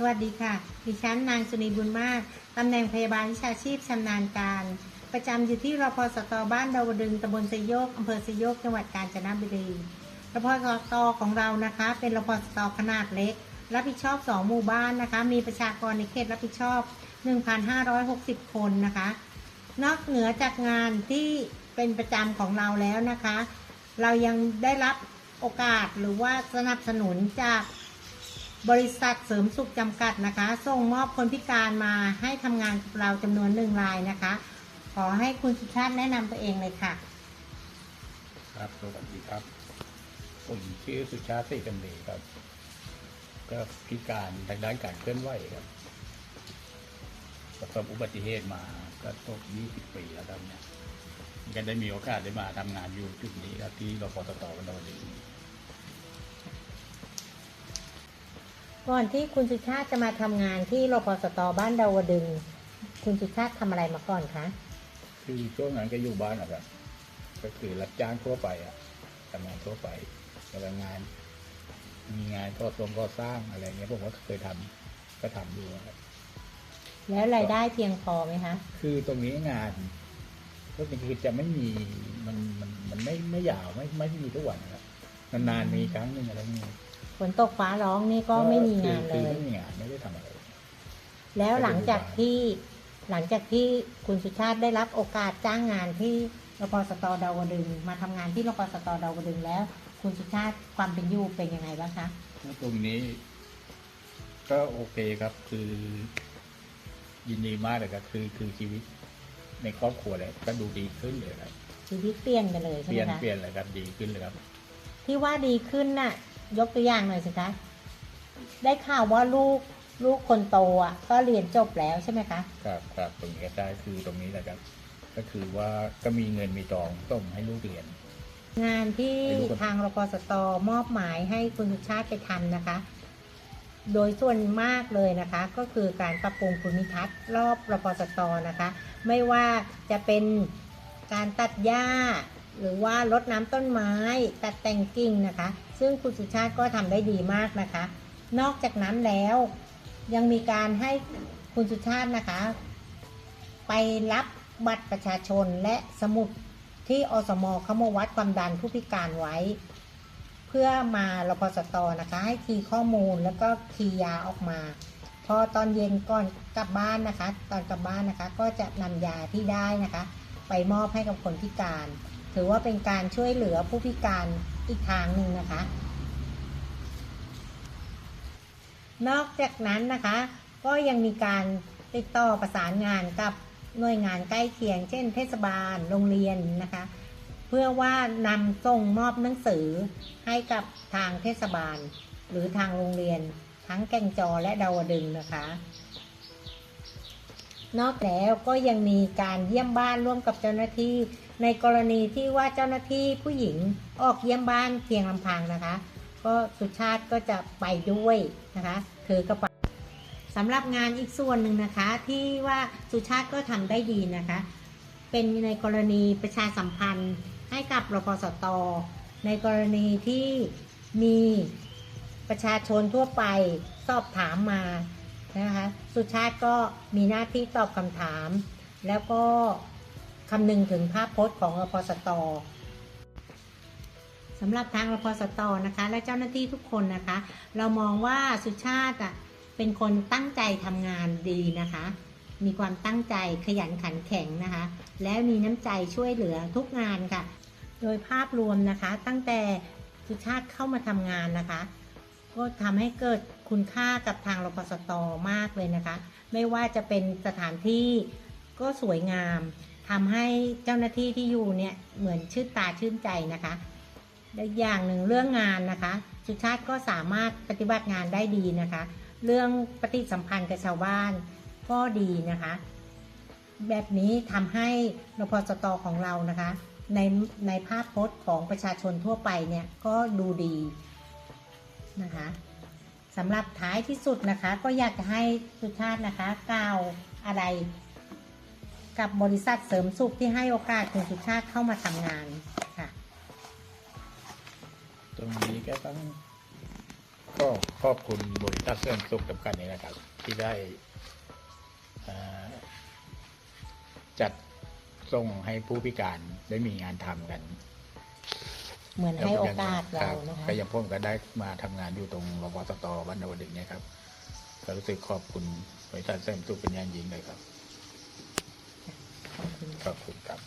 สวัสดีค่ะ ดิฉันนางสุนีบุญมาก ตำแหน่งพยาบาลวิชาชีพชำนาญการ ประจำอยู่ที่รพสตบ้านดาวดึงตำบลสยกอำเภอสยโยก จังหวัดกาญจนบุรีรพสตของเรานะคะ เป็นรพสตขนาดเล็ก รับผิดชอบ 2 หมู่บ้านนะคะ มีประชากรในเขตรับผิดชอบ 1,560 คนนะคะ นอกเหนือจากงานที่เป็นประจำของเราแล้วนะคะ เรายังได้รับโอกาสหรือว่าสนับสนุนจาก บริษัทเสริมสุขจำกัดนะคะ ส่งมอบคนพิการมาให้ทำงานกับเราจำนวนหนึ่งรายนะคะ ขอให้คุณสุชาติแนะนำตัวเองเลยค่ะ ครับสวัสดีครับ ผมชื่อสุชาติศรีกันดีครับ ก็พิการทางด้านการเคลื่อนไหวครับประสบอุบัติเหตุมาก็ตก20 ปีแล้วครับเนี่ยก็ได้มีโอกาสได้มาทำงานอยู่จุดนี้ครับที่รพสตวันดอนนี้ ก่อนที่คุณสุชาติจะมาทำงานที่รพสตบ้านดาวดึง คุณสุชาติทำอะไรมาก่อนคะคือช่วงนั้นก็อยู่บ้านนะครับ ก็คือรับจ้างทั่วไปอะทำงานทั่วไปแล้วก็งาน มีงานก่อสร้างก่อสร้างอะไรเงี้ยผมก็เคยทำก็ทำอยู่นะครับแล้วรายได้เพียงพอไหมคะคือตรงนี้งานก็คือจะไม่มีมันมันมันไม่ไม่ยาวไม่ไม่มีทุกวันนะครับนานๆมีครั้งหนึ่งอะไรเงี้ย ฝนตกฟ้าร้องนี่ก็ไม่มีงานเลคือย ไม่มีงานไม่ได้ทำอะไร แล้วหลังจากที่หลังจากที่คุณสุชาติได้รับโอกาสจ้างงานที่รพสตดาวดึงมาทำงานที่รพสตดาวดึงแล้ว คุณสุชาติความเป็นอยู่เป็นยังไงบ้างคะแล้วตรงนี้ ก็โอเคครับ คือ ยินดีมากเลยครับ คือคือชีวิต ในครอบครัวเลยก็ดูดีขึ้นเลยครับชีวิตเปลี่ยนไปเลยเปใช่ลี่ไหยมนคะเปลี่ยนเลยครับ ดีขึ้นเลยครับ ที่ว่าดีขึ้นน่ะ ยกตัวอย่างหน่อยสิคะ ได้ข่าวว่าลูกลูกคนโตอะ ก็เรียนจบแล้วใช่ไหมคะ ครับครับตรงนี้ก็ได้คือตรงนี้แหละครับ ก็คือว่าก็มีเงินมีทองส่งให้ลูกเรียน งานที่ไม่รู้ครับทางรพสตมอบหมายให้คุณสุชาติไปทำนะคะ โดยส่วนมากเลยนะคะ ก็คือการปรับปรุงภูมิทัศน์รอบรพสตนะคะ ไม่ว่าจะเป็นการตัดหญ้า หรือว่ารดน้ำต้นไม้ ตัดแต่งกิ่งนะคะ ซึ่งคุณสุชาติก็ทำได้ดีมากนะคะ นอกจากนั้นแล้วยังมีการให้คุณสุชาตินะคะ ไปรับบัตรประชาชนและสมุดที่อสมเขามาวัดความดันผู้พิการไว้ เพื่อมารพสตนะคะ ให้คีย์ข้อมูลแล้วก็คีย์ยาออกมา พอตอนเย็นก่อนกลับบ้านนะคะ ตอนกลับบ้านนะคะ ก็จะนำยาที่ได้นะคะ ไปมอบให้กับคนพิการ ถือว่าเป็นการช่วยเหลือผู้พิการอีกทางหนึ่งนะคะ นอกจากนั้นนะคะ ก็ยังมีการติดต่อประสานงานกับหน่วยงานใกล้เคียง เช่น เทศบาลโรงเรียนนะคะ เพื่อว่านำส่งมอบหนังสือให้กับทางเทศบาล หรือทางโรงเรียน ทั้งแก่งจอและดาวดึงนะคะ นอกแล้วก็ยังมีการเยี่ยมบ้านร่วมกับเจ้าหน้าที่ ในกรณีที่ว่าเจ้าหน้าที่ผู้หญิงออกเยี่ยมบ้านเพียงลำพังนะคะ ก็สุชาติก็จะไปด้วยนะคะถือกระเป๋าสำหรับงานอีกส่วนหนึ่งนะคะที่ว่าสุชาติก็ทำได้ดีนะคะ เป็นในกรณีประชาสัมพันธ์ให้กับรพสตในกรณีที่มีประชาชนทั่วไปสอบถามมา นะคะสุชาติก็มีหน้าที่ตอบคำถาม แล้วก็คำนึงถึงภาพพจน์ของรพสตสำหรับทางรพสตนะคะ และเจ้าหน้าที่ทุกคนนะคะ เรามองว่าสุชาติอะเป็นคนตั้งใจทำงานดีนะคะ มีความตั้งใจขยันขันแข็งนะคะ และมีน้ำใจช่วยเหลือทุกงานค่ะ โดยภาพรวมนะคะตั้งแต่สุชาติเข้ามาทำงานนะคะ ก็ทำให้เกิดคุณค่ากับทางรพสตมากเลยนะคะ ไม่ว่าจะเป็นสถานที่ก็สวยงามทำให้เจ้าหน้าที่ที่อยู่เนี่ยเหมือนชื่นตาชื่นใจนะคะและอย่างหนึ่งเรื่องงานนะคะ สุชาติก็สามารถปฏิบัติงานได้ดีนะคะ เรื่องปฏิสัมพันธ์กับชาวบ้านก็ดีนะคะ แบบนี้ทำให้รพสตของเรานะคะ ในในภาพพจน์ของประชาชนทั่วไปเนี่ยก็ดูดี นะคะสำหรับท้ายที่สุดนะคะ ก็อยากจะให้สุชาตินะคะ กล่าวอะไร กับบริษัทเสริมสุขที่ให้โอกาสคุณสุชาติเข้ามาทำงานค่ะ ตรงนี้ก็ต้องก็ขอบคุณบริษัทเสริมสุขจำกัดนี้นะครับ ที่ได้จัดส่งให้ผู้พิการได้มีงานทำกัน เหมือนให้โอกาสคเราบนะคะก็ยังพ่มก็ได้มาทำงานอยู่ตรงรพสตบ้านนวดึงเนี่ยครับก็รู้สึกขอบคุณบริษัทเสริมสุขเป็นอย่างยิ่งเลยครับขอบคุณขอบคุณครับ